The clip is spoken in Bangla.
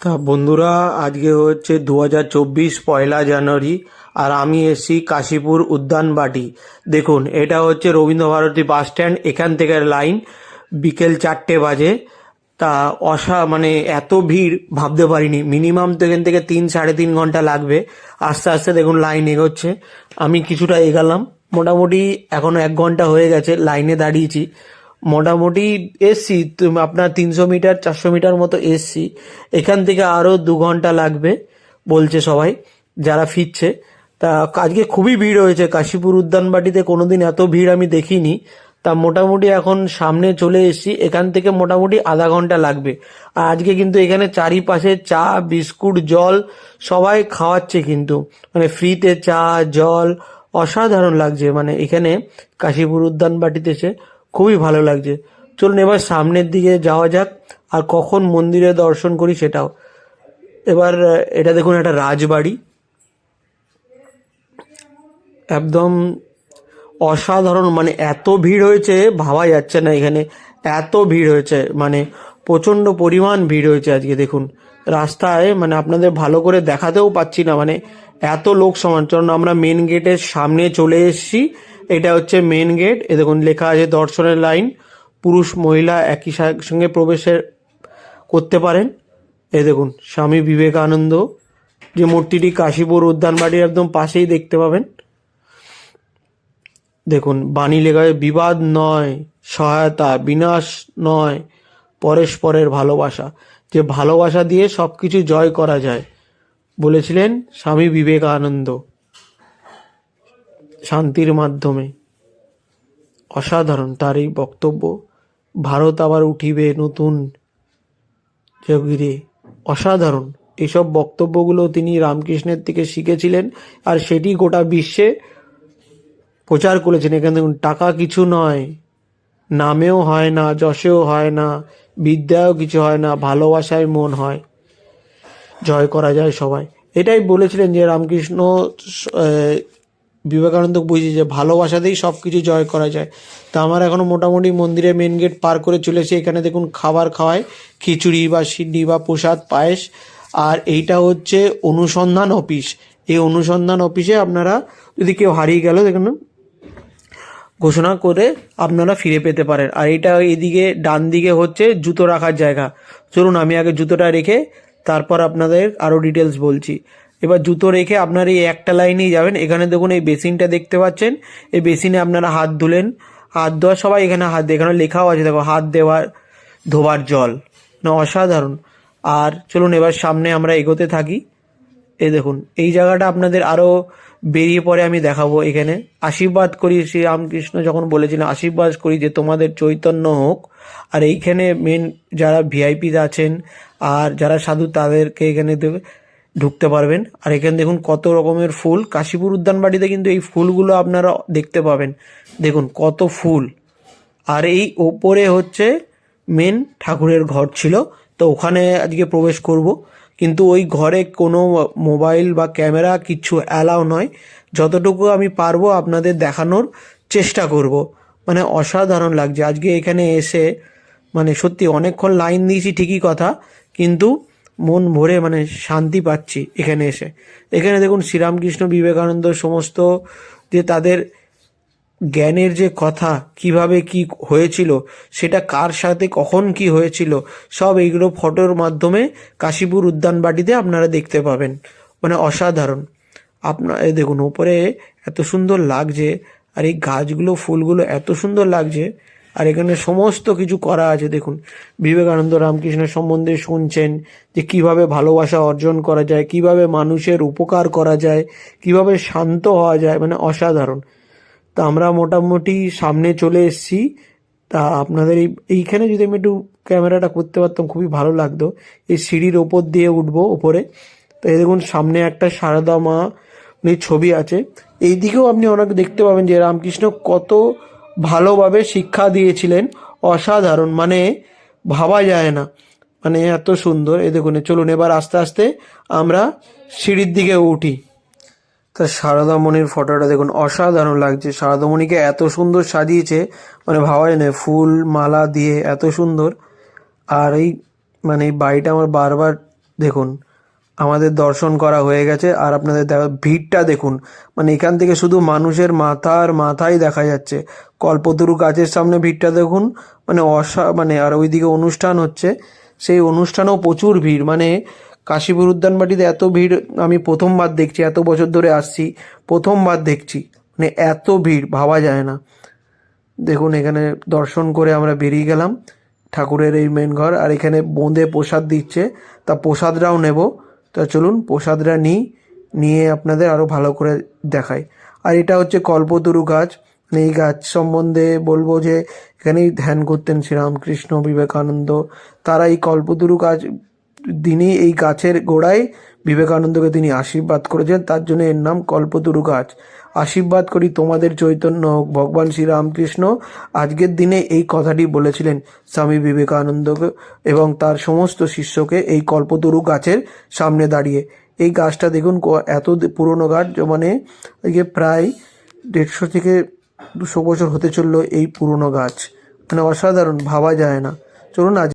তা বন্ধুরা, আজকে হচ্ছে দু হাজার চব্বিশ পয়লা জানুয়ারি, আর আমি এসছি কাশীপুর উদ্যানবাটি। দেখুন, এটা হচ্ছে রবীন্দ্রভারতী বাস স্ট্যান্ড, এখান থেকে লাইন, বিকেল চারটে বাজে। তা অসা মানে এত ভিড়, ভাবতে পারিনি। মিনিমাম তো এখান থেকে তিন, সাড়ে তিন ঘণ্টা লাগবে। আস্তে আস্তে দেখুন লাইন এগোচ্ছে। আমি কিছুটা এগালাম। মোটামুটি এখনও এক ঘণ্টা হয়ে গেছে লাইনে দাঁড়িয়েছি। মোটামুটি এসছি আপনার তিনশো মিটার, চারশো মিটার মতো এসছি। এখান থেকে আরও দু ঘণ্টা লাগবে, বলছে সবাই, যারা ফিরছে। তা আজকে খুবই ভিড় হয়েছে, কাশীপুর উদ্যানবাটিতে কোনোদিন এত ভিড় আমি দেখিনি। তা মোটামুটি এখন সামনে চলে এসেছি, এখান থেকে মোটামুটি আধা ঘণ্টা লাগবে। আর আজকে কিন্তু এখানে চারিপাশে চা, বিস্কুট, জল সবাই খাওয়াচ্ছে কিন্তু। মানে ফ্রিতে চা, জল অসাধারণ লাগছে। মানে এখানে কাশীপুর উদ্যানবাটিতে এসে খুবই ভালো লাগছে। চলুন এবার সামনের দিকে যাওয়া যাক, আর কখন মন্দিরে দর্শন করি সেটাও। এবার এটা দেখুন, একটা রাজবাড়ি। একদম অসাধারণ মানে এত ভিড় হয়েছে, ভাবা যাচ্ছে না এখানে। এত ভিড় হয়েছে মানে প্রচণ্ড পরিমাণ ভিড় হয়েছে আজকে, দেখুন। রাস্তায় মানে আপনাদের ভালো করে দেখাতেও পাচ্ছি না মানে এত লোক সমান। আমরা মেন গেটের সামনে চলে এসেছি। এটা হচ্ছে মেন গেট এ দেখুন লেখা আছে, দর্শনের লাইন পুরুষ, মহিলা একই সঙ্গে প্রবেশের করতে পারেন। এ দেখুন, স্বামী বিবেকানন্দ। যে মূর্তিটি কাশীপুর উদ্যানবাড়ির একদম পাশেই দেখতে পাবেন। দেখুন, বাণী লেখা বিবাদ নয়, সহায়তা, বিনাশ নয়, পরস্পরের ভালোবাসা। যে ভালোবাসা দিয়ে সব কিছু জয় করা যায়, বলেছিলেন স্বামী বিবেকানন্দ। শান্তির মাধ্যমে। অসাধারণ তার এই বক্তব্য। ভারত আবার উঠিবে নতুন যোগিরে অসাধারণ। এসব বক্তব্যগুলো তিনি রামকৃষ্ণের থেকে শিখেছিলেন আর সেটি গোটা বিশ্বে প্রচার করেছেন। এখানে দেখুন, টাকা কিছু নয়, নামেও হয় না, যশেও হয় না, বিদ্যাও কিছু হয় না, ভালোবাসায় মন হয়। জয় করা যায় সবাই। এটাই বলেছিলেন যে রামকৃষ্ণ বিবেকানন্দ বুঝি যে ভালোবাসাতেই সব কিছু জয় করা যায়। তা আমার এখনও মোটামুটি মন্দিরের মেন গেট পার করে চলেছি। এখানে দেখুন খাবার খাওয়ায়, খিচুড়ি বা সিডনি বা প্রসাদ, পায়েস। আর এইটা হচ্ছে অনুসন্ধান অফিস। এই অনুসন্ধান অফিসে আপনারা যদি কেউ হারিয়ে গেল, দেখুন ঘোষণা করে আপনারা ফিরে পেতে পারেন। আর এটা এদিকে ডান দিকে হচ্ছে জুতো রাখার জায়গা। চলুন, আমি আগে জুতোটা রেখে তারপর আপনাদের আরও ডিটেলস বলছি। এবার জুতো রেখে আপনার এই একটা লাইনেই যাবেন। এখানে দেখুন এই বেসিনটা দেখতে পাচ্ছেন। এই বেসিনে আপনারা হাত ধুলেন। হাত ধোয়া সবাই এখানে হাত এখানে লেখাও আছে, দেখো, হাত দেওয়ার ধোবার জল। না, অসাধারণ। আর চলুন এবার সামনে আমরা এগোতে থাকি। এই দেখুন, এই জায়গাটা আপনাদের আরও বেরিয়ে পরে আমি দেখাবো এখানে। আশীর্বাদ করি শ্রী রামকৃষ্ণ যখন বলেছিলেন, আশীর্বাদ করি যে তোমাদের চৈতন্য হোক। আর এইখানে মেন যারা ভিআইপি আছেন, আর যারা সাধু তাদেরকে এখানে দেবে। ঢুকতে পারবেন। আর এখানে দেখুন কত রকমের ফুল। কাশীপুর উদ্যানবাড়িতে কিন্তু এই ফুলগুলো আপনারা দেখতে পাবেন। দেখুন কত ফুল। আর এই ওপরে হচ্ছে মেন ঠাকুরের ঘর ছিল। তো ওখানে আজকে প্রবেশ করব। কিন্তু ওই ঘরে কোনো মোবাইল বা ক্যামেরা কিছু অ্যালাউ নয়। যতটুকু আমি পারব আপনাদের দেখানোর চেষ্টা করব। মানে অসাধারণ লাগছে। আজকে এখানে এসে মানে সত্যি অনেকক্ষণ লাইন দিয়েছি ঠিকই কথা। কিন্তু মন ভরে মানে শান্তি পাচ্ছি এখানে এসে। এখানে দেখুন শ্রীরামকৃষ্ণ বিবেকানন্দ সমস্ত যে তাদের জ্ঞানের যে কথা, কীভাবে কি হয়েছিল, সেটা কার সাথে, কখন কি হয়েছিল, সব এইগুলো ফটোর মাধ্যমে কাশীপুর উদ্যানবাটিতে আপনারা দেখতে পাবেন। মানে অসাধারণ। আপনার দেখুন ওপরে এত সুন্দর লাগছে, আর এই গাছগুলো, ফুলগুলো এত সুন্দর লাগছে আর এখানে সমস্ত কিছু করা আছে, দেখুন। বিবেকানন্দ রামকৃষ্ণের সম্বন্ধে শুনছেন যে কীভাবে ভালোবাসা অর্জন করা যায়, কীভাবে মানুষের উপকার করা যায়, কীভাবে শান্ত হওয়া যায় মানে অসাধারণ। তা আমরা মোটামুটি সামনে চলে এসেছি। তা আপনাদের এই এইখানে যদি আমি একটু ক্যামেরাটা করতে পারতাম, খুবই ভালো লাগতো। এই সিঁড়ির ওপর দিয়ে উঠবো, ওপরে। তো এই দেখুন, সামনে একটা সারদা মা ছবি আছে। এই দিকেও আপনি অনেক দেখতে পাবেন যে রামকৃষ্ণ কত ভালোভাবে শিক্ষা দিয়েছিলেন। অসাধারণ মানে ভাবা যায় না। মানে এত সুন্দর। এ দেখুন, চলুন এবার আস্তে আস্তে আমরা সিঁড়ির দিকে উঠি। তা সারদামণির ফটোটা দেখুন, অসাধারণ লাগছে। সারদামণিকে এত সুন্দর সাজিয়েছে মানে ভাবা যায় না, ফুল, মালা দিয়ে এত সুন্দর। আর এই মানে এই বাড়িটা আমার বারবার দেখুন আমাদের দর্শন করা হয়ে গেছে আর আপনাদের দেখা ভিড়টা দেখুন। মানে এখান থেকে শুধু মানুষের মাথা আর মাথাই দেখা যাচ্ছে। কল্পতরু গাছের সামনে ভিড়টা দেখুন। মানে অসা মানে আর ওইদিকে অনুষ্ঠান হচ্ছে। সেই অনুষ্ঠানেও প্রচুর ভিড়। মানে কাশীপুর উদ্যানবাটিতে এত ভিড় আমি প্রথমবার দেখছি, এত বছর ধরে আসছি, প্রথমবার দেখছি। মানে এত ভিড়, ভাবা যায় না। দেখুন এখানে দর্শন করে আমরা বেরিয়ে গেলাম। ঠাকুরের এই মেন ঘর। আর এখানে বোঁদে প্রসাদ দিচ্ছে। তা প্রসাদটাও নেব। তা চলুন প্রসাদরা নিই নিয়ে আপনাদের আরও ভালো করে দেখাই। আর এটা হচ্ছে কল্পতরু গাছ। এই গাছ সম্বন্ধে বলব যে এখানেই ধ্যান করতেন শ্রীরামকৃষ্ণ বিবেকানন্দ। তারা এই কল্পতরু গাছ দিনই এই গাছের গোড়ায় বিবেকানন্দকে তিনি আশীর্বাদ করেছেন। তার জন্য এর নাম কল্পতরু গাছ। আশীর্বাদ করি তোমাদের চৈতন্য হোক। ভগবান শ্রীরামকৃষ্ণ আজকের দিনে এই কথাটি বলেছিলেন স্বামী বিবেকানন্দকে এবং তার সমস্ত শিষ্যকে এই কল্পতরু গাছের সামনে দাঁড়িয়ে। এই গাছটা দেখুন এত পুরনো গাছ মানে প্রায় দেড়শো থেকে দুশো বছর হতে চলল এই পুরনো গাছ। মানে অসাধারণ, ভাবা যায় না। চলুন আজ